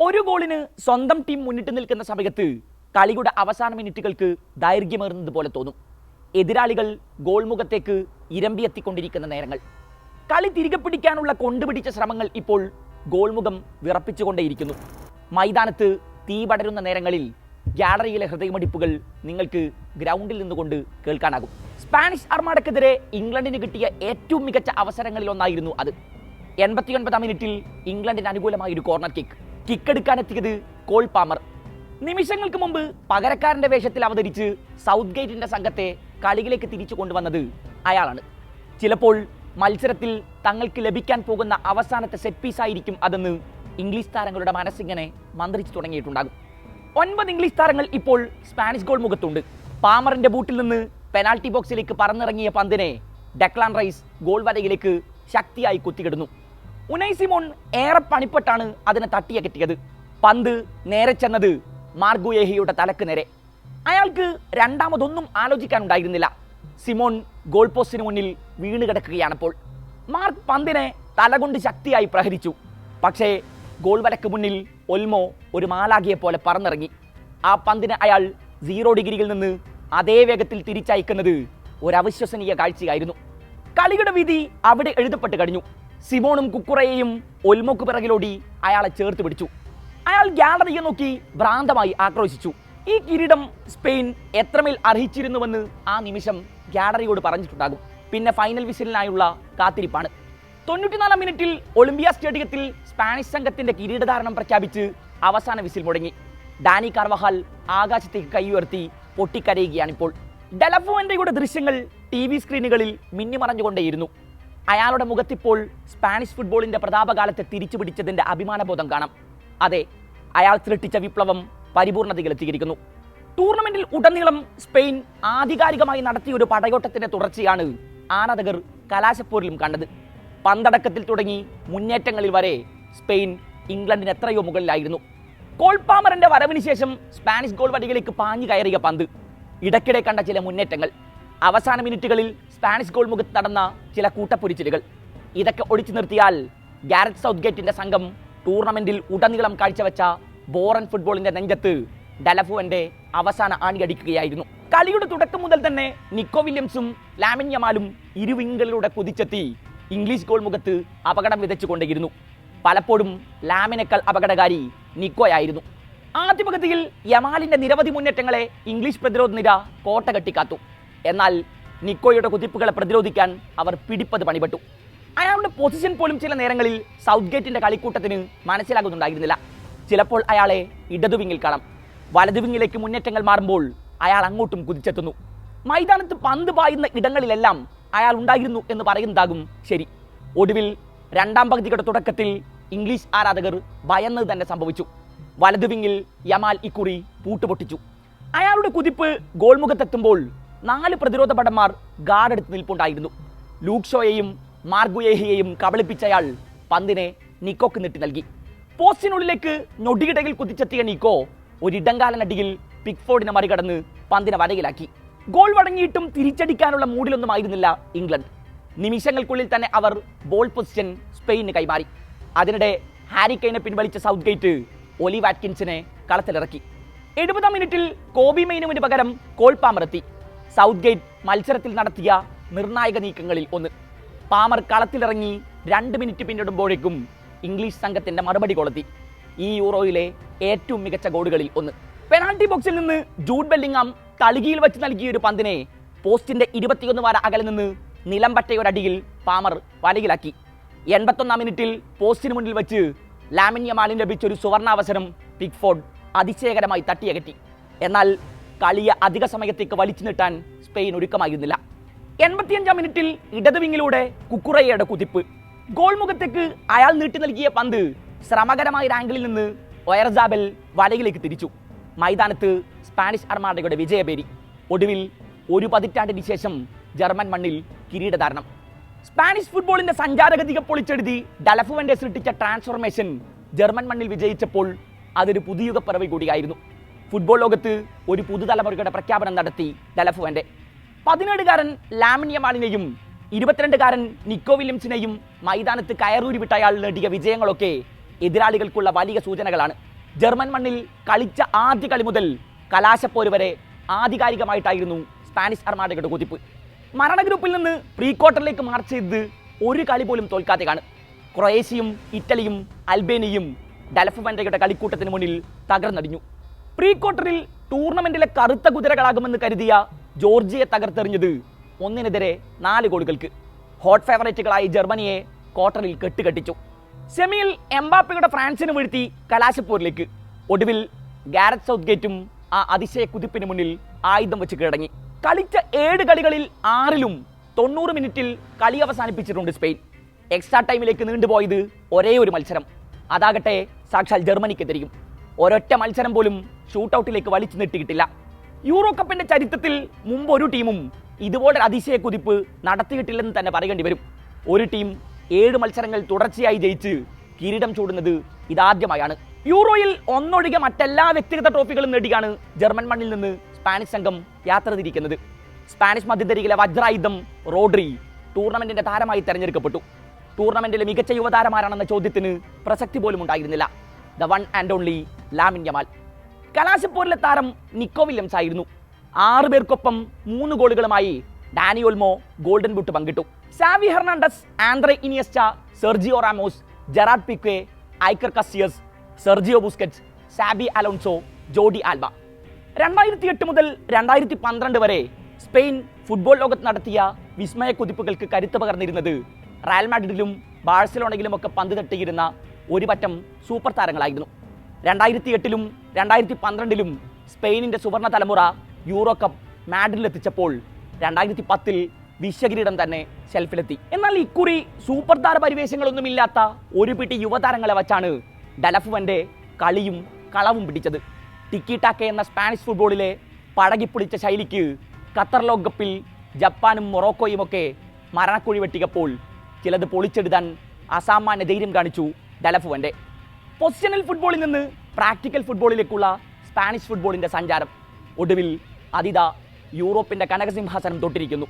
ഒരു ഗോളിന് സ്വന്തം ടീം മുന്നിട്ട് നിൽക്കുന്ന സമയത്ത് കളിയുടെ അവസാന മിനിറ്റുകൾക്ക് ദൈർഘ്യമേറുന്നത് പോലെ തോന്നും. എതിരാളികൾ ഗോൾമുഖത്തേക്ക് ഇരമ്പിയെത്തിക്കൊണ്ടിരിക്കുന്ന നേരങ്ങൾ. കളി തിരികെ പിടിക്കാനുള്ള കൊണ്ടുപിടിച്ച ശ്രമങ്ങൾ ഇപ്പോൾ ഗോൾമുഖം വിറപ്പിച്ചുകൊണ്ടേയിരിക്കുന്നു. മൈതാനത്ത് തീ പടരുന്ന നേരങ്ങളിൽ ഗ്യാലറിയിലെ ഹൃദയമടിപ്പുകൾ നിങ്ങൾക്ക് ഗ്രൗണ്ടിൽ നിന്നുകൊണ്ട് കേൾക്കാനാകും. സ്പാനിഷ് അർമാഡക്കെതിരെ ഇംഗ്ലണ്ടിന് കിട്ടിയ ഏറ്റവും മികച്ച അവസരങ്ങളിൽ ഒന്നായിരുന്നു അത്. എൺപത്തിയൊൻപതാം മിനിറ്റിൽ ഇംഗ്ലണ്ടിന് അനുകൂലമായ ഒരു കോർണർ കിക്ക്. കിക്ക് എത്തിയത് കോൾ പാമർ. നിമിഷങ്ങൾക്ക് മുമ്പ് പകരക്കാരന്റെ വേഷത്തിൽ അവതരിച്ച് സൗത്ത് ഗേറ്റിന്റെ സംഘത്തെ കളിയിലേക്ക് തിരിച്ചു കൊണ്ടുവന്നത് അയാളാണ്. ചിലപ്പോൾ മത്സരത്തിൽ തങ്ങൾക്ക് ലഭിക്കാൻ പോകുന്ന അവസാനത്തെ സെറ്റ് പീസ് ആയിരിക്കും അതെന്ന് ഇംഗ്ലീഷ് താരങ്ങളുടെ മനസ്സിങ്ങനെ മന്ത്രിച്ചു തുടങ്ങിയിട്ടുണ്ടാകും. ഒൻപത് ഇംഗ്ലീഷ് താരങ്ങൾ ഇപ്പോൾ സ്പാനിഷ് ഗോൾ മുഖത്തുണ്ട്. പാമറിന്റെ ബൂട്ടിൽ നിന്ന് പെനാൽറ്റി ബോക്സിലേക്ക് പറന്നിറങ്ങിയ പന്തിനെ ഡെക്ലാൻ റൈസ് ഗോൾ വരയിലേക്ക് ശക്തിയായി കുത്തിക്കിടുന്നു. ഉനൈ സിമോൺ ഏറെ പണിപ്പെട്ടാണ് അതിനെ തട്ടിയ കിട്ടിയത്. പന്ത് നേരെ ചെന്നത് മാർഗുയേഹിയുടെ തലക്ക് നേരെ. അയാൾക്ക് രണ്ടാമതൊന്നും ആലോചിക്കാനുണ്ടായിരുന്നില്ല. സിമോൺ ഗോൾ പോസ്റ്റിന് മുന്നിൽ വീണ് കിടക്കുകയാണപ്പോൾ. മാർക്ക് പന്തിനെ തലകൊണ്ട് ശക്തിയായി പ്രഹരിച്ചു. പക്ഷേ ഗോൾ വലക്ക് മുന്നിൽ ഒൽമോ ഒരു മാലാകിയെ പോലെ പറന്നിറങ്ങി. ആ പന്തിന് അയാൾ സീറോ ഡിഗ്രിയിൽ നിന്ന് അതേ വേഗത്തിൽ തിരിച്ചയക്കുന്നത് ഒരു കാഴ്ചയായിരുന്നു. കളിയുടെ വിധി അവിടെ എഴുതപ്പെട്ട് കഴിഞ്ഞു. സിമോണും കുക്കുറയെയും ഒൽമോക്ക് പിറകിലോടി അയാളെ ചേർത്ത് പിടിച്ചു. അയാൾ ഗ്യാലറിയെ നോക്കി ഭ്രാന്തമായി ആക്രോശിച്ചു. ഈ കിരീടം സ്പെയിൻ എത്രമേൽ അർഹിച്ചിരുന്നുവെന്ന് ആ നിമിഷം ഗ്യാലറിയോട് പറഞ്ഞിട്ടുണ്ടാകും. പിന്നെ ഫൈനൽ വിസിലിനായുള്ള കാത്തിരിപ്പാണ്. തൊണ്ണൂറ്റിനാലാം മിനിറ്റിൽ ഒളിമ്പിയ സ്റ്റേഡിയത്തിൽ സ്പാനിഷ് സംഘത്തിന്റെ കിരീടധാരണം പ്രഖ്യാപിച്ച് അവസാന വിസിൽ മുടങ്ങി. ഡാനി കാർവഹാൽ ആകാശത്തേക്ക് കൈ ഉയർത്തി പൊട്ടിക്കരയുകയാണിപ്പോൾ. ഡെലഫോൻഡയുടെ ദൃശ്യങ്ങൾ ടി വി സ്ക്രീനുകളിൽ മിന്നിമറഞ്ഞുകൊണ്ടേയിരുന്നു. അയാളുടെ മുഖത്തിപ്പോൾ സ്പാനിഷ് ഫുട്ബോളിന്റെ പ്രതാപകാലത്തെ തിരിച്ചു പിടിച്ചതിന്റെ അഭിമാനബോധം കാണാം. അതെ അയാൾ സൃഷ്ടിച്ച വിപ്ലവം പരിപൂർണതയിലെത്തിയിരിക്കുന്നു ടൂർണമെന്റിൽ ഉടനീളം സ്പെയിൻ ആധികാരികമായി നടത്തിയ ഒരു പടയോട്ടത്തിന്റെ തുടർച്ചയാണ് ആരാധകർ കലാശപ്പോരിലും കണ്ടത്. പന്തടക്കത്തിൽ തുടങ്ങി മുന്നേറ്റങ്ങളിൽ വരെ സ്പെയിൻ ഇംഗ്ലണ്ടിന് എത്രയോ മുകളിലായിരുന്നു. കോൾപാമറിന്റെ വരവിന് ശേഷം സ്പാനിഷ് ഗോൾ വടികളിലേക്ക് പാഞ്ഞു കയറിയ പന്ത്. ഇടയ്ക്കിടെ കണ്ട ചില മുന്നേറ്റങ്ങൾ. അവസാന മിനിറ്റുകളിൽ സ്പാനിഷ് ഗോൾ മുഖത്ത് നടന്ന ചില കൂട്ടപ്പൊരിച്ചിലുകൾ. ഇതൊക്കെ ഒഴിച്ചു നിർത്തിയാൽ ഗാരറ്റ് സൗത്ത് ഗേറ്റിന്റെ സംഘം ടൂർണമെന്റിൽ ഉടനീളം കാഴ്ചവെച്ച ബോറൻ ഫുട്ബോളിന്റെ നെഞ്ചത്ത് ഡലഫുവന്റെ അവസാന ആണിയടിക്കുകയായിരുന്നു കളിയുടെ തുടക്കം മുതൽ തന്നെ നിക്കോ വില്യംസും ലാമിൻ യമാലും ഇരുവിങ്കലിലൂടെ കുതിച്ചെത്തി ഇംഗ്ലീഷ് ഗോൾ മുഖത്ത് അപകടം വിതച്ചുകൊണ്ടേയിരുന്നു. പലപ്പോഴും ലാമിനേക്കാൾ അപകടകാരി നിക്കോയായിരുന്നു. ആദ്യപകുതിയിൽ യമാലിന്റെ നിരവധി മുന്നേറ്റങ്ങളെ ഇംഗ്ലീഷ് പ്രതിരോധ നിര കോട്ട കെട്ടിക്കാത്തു. എന്നാൽ നിക്കോയുടെ കുതിപ്പുകളെ പ്രതിരോധിക്കാൻ അവർ പിടിപ്പത് പണിപെട്ടു അയാളുടെ പൊസിഷൻ പോലും ചില നേരങ്ങളിൽ സൗത്ത് ഗേറ്റിന്റെ കളിക്കൂട്ടത്തിന് മനസ്സിലാകുന്നുണ്ടായിരുന്നില്ല. ചിലപ്പോൾ അയാളെ ഇടതുവിങ്ങിൽ കാണാം. വലതുവിങ്ങിലേക്ക് മുന്നേറ്റങ്ങൾ മാറുമ്പോൾ അയാൾ അങ്ങോട്ടും കുതിച്ചെത്തുന്നു. മൈതാനത്ത് പന്ത് പായുന്ന ഇടങ്ങളിലെല്ലാം അയാൾ ഉണ്ടായിരുന്നു എന്ന് പറയുന്നതാകും ശരി. ഒടുവിൽ രണ്ടാം പകുതിയുടെ തുടക്കത്തിൽ ഇംഗ്ലീഷ് ആരാധകർ ഭയന്നത് തന്നെ സംഭവിച്ചു. വലതുവിങ്ങിൽ യമാൽ ഇക്കുറി പൂട്ടുപൊട്ടിച്ചു. അയാളുടെ കുതിപ്പ് ഗോൾ മുഖത്തെത്തുമ്പോൾ നാല് പ്രതിരോധ ഭടന്മാർ ഗാർഡെടുത്ത് നിൽപ്പുണ്ടായിരുന്നു. ലൂക്ഷോയെയും മാർഗുയേഹിയെയും കബളിപ്പിച്ചയാൾ പന്തിനെ നിക്കോക്ക് നീട്ടി നൽകി. പോസ്റ്റിനുള്ളിലേക്ക് ഞൊടിയിടയിൽ കുതിച്ചെത്തിയ നിക്കോ ഒരിടങ്കാലനടിയിൽ പിക്ഫോർഡിനെ മറികടന്ന് പന്തിനെ വരയിലാക്കി ഗോൾ വടങ്ങിയിട്ടും തിരിച്ചടിക്കാനുള്ള മൂഡിലൊന്നും ആയിരുന്നില്ല ഇംഗ്ലണ്ട്. നിമിഷങ്ങൾക്കുള്ളിൽ തന്നെ അവർ ബോൾ പൊസിഷൻ സ്പെയിനിന് കൈമാറി. അതിനിടെ ഹാരി കെയ്നെ പിൻവലിച്ച സൗത്ത് ഗേറ്റ് ഒലി വാറ്റ്കിൻസിനെ കളത്തിലിറക്കി. എഴുപതാം മിനിറ്റിൽ കോബി മെയിനുവിന് പകരം കോൾ പാമർ എത്തി. സൗത്ത് ഗേറ്റ് മത്സരത്തിൽ നടത്തിയ നിർണായക നീക്കങ്ങളിൽ ഒന്ന്. പാമർ കളത്തിലിറങ്ങി രണ്ട് മിനിറ്റ് പിന്നിടുമ്പോഴേക്കും ഇംഗ്ലീഷ് സംഘത്തിന്റെ മറുപടി കൊളുത്തി. ഈ യൂറോയിലെ ഏറ്റവും മികച്ച ഗോളുകളിൽ ഒന്ന്. പെനാൾട്ടി ബോക്സിൽ നിന്ന് ജൂഡ് ബെല്ലിംഗാം തളികയിൽ വെച്ച് നൽകിയ ഒരു പന്തിനെ പോസ്റ്റിന്റെ ഇരുപത്തിയൊന്ന് വാര അകലെ നിന്ന് നിലംപറ്റയൊരടിയിൽ പാമർ വലയിലാക്കി. എൺപത്തൊന്നാം മിനിറ്റിൽ പോസ്റ്റിന് മുന്നിൽ വെച്ച് ലാമിൻ യമാലിന് ലഭിച്ച ഒരു സുവർണാവസരം പിക്ഫോർഡ് അതിശയകരമായി തട്ടിയകറ്റി. എന്നാൽ കളിയെ അധിക സമയത്തേക്ക് വലിച്ചു നീട്ടാൻ സ്പെയിൻ ഒരുക്കമായിരുന്നില്ല. എൺപത്തിയഞ്ചാം മിനിറ്റിൽ ഇടതുവിങ്ങിലൂടെ കുക്കുറയുടെ കുതിപ്പ്. ഗോൾ മുഖത്തേക്ക് അയാൾ നീട്ടി നൽകിയ പന്ത് ശ്രമകരമായ ആംഗിളിൽ നിന്ന് വയർജാബൽ വലയിലേക്ക് തിരിച്ചു. മൈതാനത്ത് സ്പാനിഷ് അർമാഡയുടെ വിജയപേരി ഒടുവിൽ ഒരു പതിറ്റാണ്ടിന് ശേഷം ജർമ്മൻ മണ്ണിൽ കിരീടധാരണം. സ്പാനിഷ് ഫുട്ബോളിന്റെ സഞ്ചാരഗതിക പൊളിച്ചെഴുതി ഡലഫുവന്റെ സൃഷ്ടിച്ച ട്രാൻസ്ഫോർമേഷൻ ജർമ്മൻ മണ്ണിൽ വിജയിച്ചപ്പോൾ അതൊരു പുതിയുഗ പിറവി കൂടിയായിരുന്നു. ഫുട്ബോൾ ലോകത്ത് ഒരു പുതുതലമുറയുടെ പ്രഖ്യാപനം നടത്തി ഡലഫുവന്റെ. പതിനേഴുകാരൻ ലാമിനിയമാളിനെയും ഇരുപത്തിരണ്ടുകാരൻ നിക്കോ വില്യംസിനെയും മൈതാനത്ത് കയറൂരി വിട്ട അയാൾ നേടിയ വിജയങ്ങളൊക്കെ എതിരാളികൾക്കുള്ള വലിയ സൂചനകളാണ്. ജർമ്മൻ മണ്ണിൽ കളിച്ച ആദ്യ കളി മുതൽ കലാശപ്പോര് വരെ ആധികാരികമായിട്ടായിരുന്നു സ്പാനിഷ് അർമാഡയുടെ കുതിപ്പ്. മരണ ഗ്രൂപ്പിൽ നിന്ന് പ്രീ ക്വാർട്ടറിലേക്ക് മാർച്ച് ചെയ്ത് ഒരു കളി പോലും തോൽക്കാതെ കാണും ക്രൊയേഷ്യയും ഇറ്റലിയും അൽബേനിയയും ഡലഫ് വൻഡയുടെ കളിക്കൂട്ടത്തിന് മുന്നിൽ തകർന്നടിഞ്ഞു. പ്രീ ക്വാർട്ടറിൽ ടൂർണമെന്റിലെ കറുത്ത കുതിരകളാകുമെന്ന് കരുതിയ ജോർജിയെ തകർത്തെറിഞ്ഞത് ഒന്നിനെതിരെ നാല് ഗോളുകൾക്ക്. ഹോട്ട് ഫേവറേറ്റുകളായി ജർമ്മനിയെ ക്വാർട്ടറിൽ കെട്ടുകെട്ടിച്ചു. സെമിയിൽ എംബാപ്പയുടെ ഫ്രാൻസിന് വീഴ്ത്തി കലാശപ്പൂരിലേക്ക്. ഒടുവിൽ ഗാരറ്റ് സൗത്ത് ഗേറ്റും ആ അതിശയ കുതിപ്പിന് മുന്നിൽ ആയുധം വെച്ച് കീഴടങ്ങി. കളിച്ച ഏഴ് കളികളിൽ ആറിലും തൊണ്ണൂറ് മിനിറ്റിൽ കളി അവസാനിപ്പിച്ചിട്ടുണ്ട് സ്പെയിൻ. എക്സ്ട്രാ ടൈമിലേക്ക് നീണ്ടുപോയത് ഒരേ ഒരു മത്സരം. അതാകട്ടെ സാക്ഷാൽ ജർമ്മനിക്കെതിരെയും. ഒരൊറ്റ മത്സരം പോലും ഷൂട്ടൗട്ടിലേക്ക് വലിച്ചു നീട്ടിയിട്ടില്ല യൂറോ കപ്പിന്റെ ചരിത്രത്തിൽ മുമ്പ് ഒരു ടീമും ഇതുപോലെ അതിശയ കുതിപ്പ് നടത്തിയിട്ടില്ലെന്ന് തന്നെ പറയേണ്ടി വരും. ഒരു ടീം ഏഴ് മത്സരങ്ങൾ തുടർച്ചയായി ജയിച്ച് കിരീടം ചൂടുന്നത് ഇതാദ്യമായാണ്. യൂറോയിൽ ഒന്നൊഴികെ മറ്റെല്ലാ വ്യക്തിഗത ട്രോഫികളും നേടിയാണ് ജർമ്മൻ മണ്ണിൽ നിന്ന് സ്പാനിഷ് സംഘം യാത്ര തിരിക്കുന്നത്. സ്പാനിഷ് മധ്യതരികിലെ വജ്രായുധം റോഡ്രി ടൂർണമെന്റിന്റെ താരമായി തെരഞ്ഞെടുക്കപ്പെട്ടു. ടൂർണമെന്റിലെ മികച്ച യുവതാരമാരാണെന്ന ചോദ്യത്തിന് പ്രസക്തി പോലും ഉണ്ടായിരുന്നില്ല. The one and only Lamine Yamal കലാശപ്പോരിലെ താരം നിക്കോ വില്യംസ് ആയിരുന്നു. ആറ് പേർക്കൊപ്പം മൂന്ന് ഗോളുകളുമായി ഡാനി ഒൽമോ ഗോൾഡൻ ബൂട്ട് പങ്കിട്ടു. Xavi Hernandez Andres Iniesta Sergio Ramos Gerard Pique Iker Casillas Sergio Busquets Xabi Alonso Jordi Alba. രണ്ടായിരത്തി എട്ട് മുതൽ രണ്ടായിരത്തി പന്ത്രണ്ട് വരെ സ്പെയിൻ ഫുട്ബോൾ ലോകത്ത് നടത്തിയ വിസ്മയ കുതിപ്പുകൾക്ക് കരുത്ത് പകർന്നിരുന്നത് റയൽ മാഡ്രിഡിലും ബാഴ്സലോണയിലും ഒക്കെ പന്ത് തട്ടിയിരുന്ന ഒരു പറ്റം സൂപ്പർ താരങ്ങളായിരുന്നു. രണ്ടായിരത്തി എട്ടിലും രണ്ടായിരത്തി പന്ത്രണ്ടിലും സ്പെയിനിന്റെ സുവർണ തലമുറ യൂറോ കപ്പ് മാഡ്രിഡിൽ എത്തിച്ചപ്പോൾ രണ്ടായിരത്തി പത്തിൽ വിശ്വകിരീടം തന്നെ ഷെൽഫിലെത്തി. എന്നാൽ ഇക്കുറി സൂപ്പർ താര പരിവേശങ്ങളൊന്നുമില്ലാത്ത ഒരു പിടി യുവതാരങ്ങളെ വച്ചാണ് ഡലഫുവന്റെ കളിയും കളവും പിടിച്ചത്. ടിക്കി ടാക്ക എന്ന സ്പാനിഷ് ഫുട്ബോളിലെ പഴകിപ്പൊളിച്ച ശൈലിക്ക് ഖത്തർ ലോകകപ്പിൽ ജപ്പാനും മൊറോക്കോയും ഒക്കെ മരണക്കുഴി വെട്ടിയപ്പോൾ ചിലത് പൊളിച്ചെടുത്താൻ അസാമാന്യ ധൈര്യം കാണിച്ചു. ഡലഫുവന്റെ. പൊസിഷണൽ ഫുട്ബോളിൽ നിന്ന് പ്രാക്ടിക്കൽ ഫുട്ബോളിലേക്കുള്ള സ്പാനിഷ് ഫുട്ബോളിന്റെ സഞ്ചാരം. ഒടുവിൽ അതിത യൂറോപ്പിന്റെ കനകസിംഹാസനം തൊട്ടിരിക്കുന്നു.